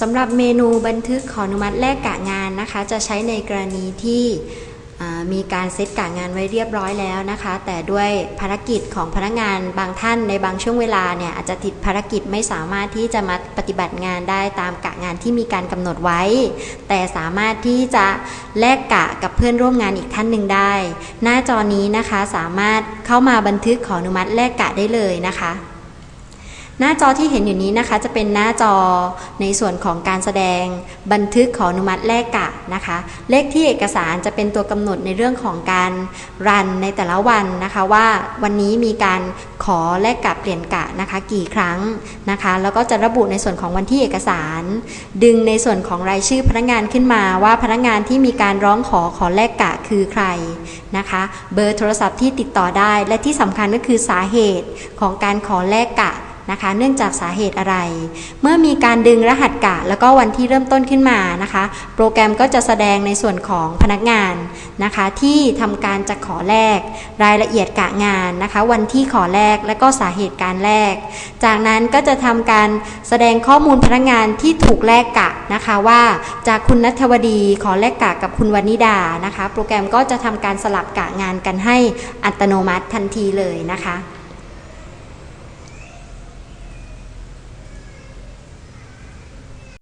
สำหรับเมนูบันทึกขออนุมัติแลกกะงานนะคะ จะใช้ในกรณีที่มีการเซตกะงานไว้เรียบร้อยแล้วนะคะ แต่ด้วยภารกิจของพนักงานบางท่านในบางช่วงเวลาเนี่ยอาจจะติดภารกิจไม่สามารถที่จะมาปฏิบัติงานได้ตามกะงานที่มีการกำหนดไว้ แต่สามารถที่จะแลกกะกับเพื่อนร่วมงานอีกท่านหนึ่งได้ หน้าจอนี้นะคะสามารถเข้ามาบันทึกขออนุมัติแลกกะได้เลยนะคะ หน้าจอที่เห็นอยู่นี้นะคะ จะเป็นหน้าจอในส่วนของการแสดงบันทึกขออนุมัติแลกกะนะคะ เลขที่เอกสารจะเป็นตัวกำหนดในเรื่องของการรันในแต่ละวันนะคะ ว่าวันนี้มีการขอแลกกะเปลี่ยนกะนะคะ กี่ครั้งนะคะ แล้วก็จะระบุในส่วนของวันที่เอกสาร ดึงในส่วนของรายชื่อพนักงานขึ้นมาว่าพนักงานที่มีการร้องขอขอแลกกะคือใครนะคะ เบอร์โทรศัพท์ที่ติดต่อได้และที่สำคัญก็คือสาเหตุของการขอแลกกะ นะคะ เนื่องจากสาเหตุอะไร เมื่อมีการดึงรหัสกะ แล้วก็วันที่เริ่มต้นขึ้นมานะคะ โปรแกรมก็จะแสดงในส่วนของพนักงานนะคะ ที่ทำการจะขอแลกรายละเอียดกะงานนะคะ วันที่ขอแลกและก็สาเหตุการแลกจากนั้นก็จะทำการแสดงข้อมูลพนักงานที่ถูกแลกกะนะคะว่าจากคุณนัทวดีขอแลกกะกับคุณวนิดานะคะ โปรแกรมก็จะทำการสลับกะงานกันให้อัตโนมัติทันทีเลยนะคะ